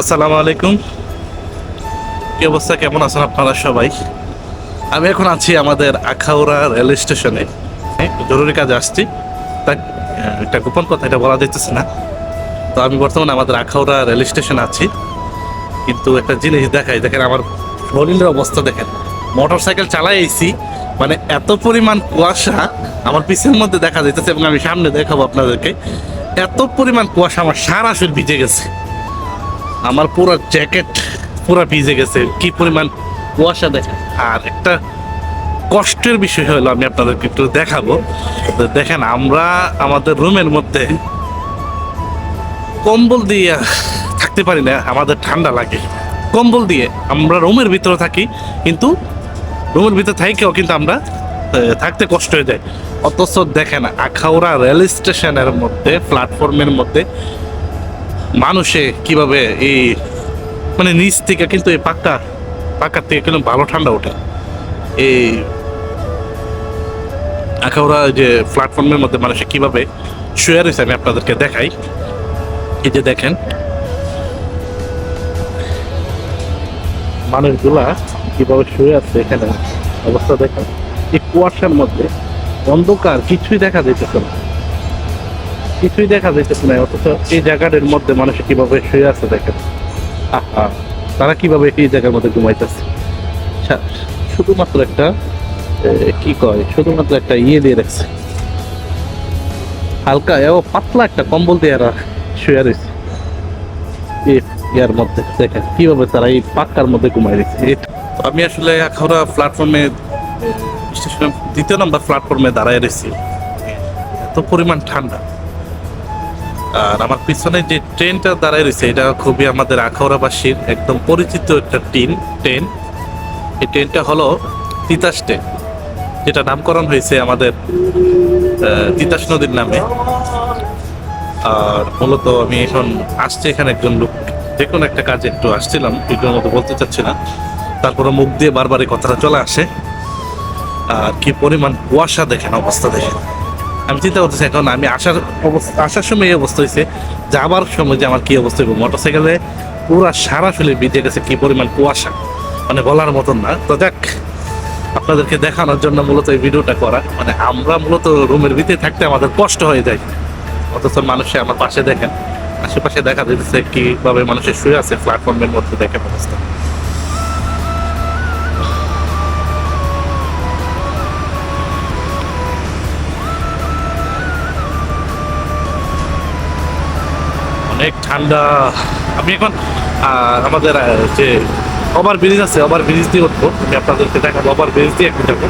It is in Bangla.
আসসালামু আলাইকুম। কি অবস্থা? কেমন আছেন আপনারা সবাই? আমি এখন আছি আমাদের আখাউড়া রেল স্টেশনে। জরুরি কাজে আসছি। তা একটা গোপন কথা, এটা বলা যাইতেছে না। তো আমি বর্তমানে আমাদের আখাউড়া রেল স্টেশনে আছি। কিন্তু একটা জিনিস দেখাই, দেখেন আমার শরীরের অবস্থা দেখেন। মোটর সাইকেল চালাইছি মানে এত পরিমাণ কুয়াশা আমার পিছের মধ্যে দেখা যাইতেছে এবং আমি সামনে দেখাবো আপনাদেরকে। এত পরিমাণ কুয়াশা আমার সারা শরীর ভিজে গেছে। আমার পুরো জ্যাকেট পুরো ভিজে গেছে। কি পরিমাণ কুয়াশা দেখেন। আর একটা কষ্টের বিষয় হলো আমি আপনাদেরকে একটু দেখাবো। দেখেন, আমরা আমাদের রুমের মধ্যে কম্বল দিয়ে থাকতে পারি না, আমাদের ঠান্ডা লাগে। কম্বল দিয়ে আমরা রুমের ভিতরে থাকি, কিন্তু রুমের ভিতরে থাকেও কিন্তু আমরা থাকতে কষ্ট হয়ে যায়। অথচ দেখেন, আখাউড়া রেল স্টেশনের মধ্যে প্ল্যাটফর্মের মধ্যে মানুষে কীভাবে এই মানে নিচ থেকে কিন্তু এই পাক্কা পাক্কার থেকে কিন্তু ভালো ঠান্ডা ওঠে। এই আখাউড়া যে প্ল্যাটফর্মের মধ্যে মানুষে কীভাবে শুয়ে রয়েছে আমি আপনাদেরকে দেখাই। এই যে দেখেন, মানুষগুলা কীভাবে শুয়ে আছে এখানে? অবস্থা দেখেন, এই কুয়াশার মধ্যে অন্ধকার কিছুই দেখা যাইতেছে না। কিছুই দেখা যাইতেছে না, অথচ এই জায়গাটার মধ্যে মানুষ কীভাবে শুয়ে আছে দেখেন। তারা কীভাবে এই জায়গার মধ্যে ঘুমাইতেছে? শুধুমাত্র একটা কি কয়, শুধুমাত্র একটা ইয়ে দিয়ে রাখছে। হালকা, ও, পাতলা একটা কম্বল দিয়ে এরা শুয়ে রয়েছে। ইয়ার মধ্যে, দেখেন, কীভাবে তারা এই পাক্কার মধ্যে ঘুমাই আমি আসলে আখাউড়া প্ল্যাটফর্মে স্টেশনের দ্বিতীয় নম্বর প্ল্যাটফর্মে দাঁড়ায় রয়েছি। এত পরিমাণ ঠান্ডা। আর আমার পিছনে যে ট্রেনটা দাঁড়ায় রয়েছে, এটা খুবই আমাদের আখাউড়াবাসীর একদম পরিচিত একটা ট্রেন ট্রেন এই ট্রেনটা হলো তিতাস ট্রেন যেটা নামকরণ হয়েছে আমাদের তিতাস নদীর নামে। আর মূলত আমি এখন আসছি এখানে একজন লোক, যে কোনো একটা কাজে একটু আসছিলাম ভিডিওর মতো বলতে চাচ্ছি না। তারপরে মুখ দিয়ে বারবার এই কথাটা চলে আসে। আর কি পরিমাণ কুয়াশা দেখেন অবস্থা দেখেন। আমি চিন্তা করতেছি এখন আমি আসার অবস্থা আসার সময় এই অবস্থা হয়েছে, যাবার সময় যে আমার কি অবস্থা হবে মোটর সাইকেলে পুরো সারা ফেলে ভিজে গেছে, কি পরিমাণ কুয়াশা। মানে বলার মতন না। তো দেখ আপনাদেরকে দেখানোর জন্য মূলত এই ভিডিওটা করা। মানে আমরা মূলত রুমের ভিতরে থাকতে আমাদের কষ্ট হয়ে যায়। অথচ মানুষে আমার পাশে দেখেন। আশেপাশে দেখা যাচ্ছে কীভাবে মানুষের শুয়ে আছে প্ল্যাটফর্মের মধ্যে দেখেন অবস্থা। অনেক ঠান্ডা। আমি এখন আমাদের যে ওভার ব্রিজ আছে ওভার ব্রিজ দিয়ে উঠবো। আমি আপনাদেরকে দেখাবো ওভার ব্রিজ দিয়ে একটু যাব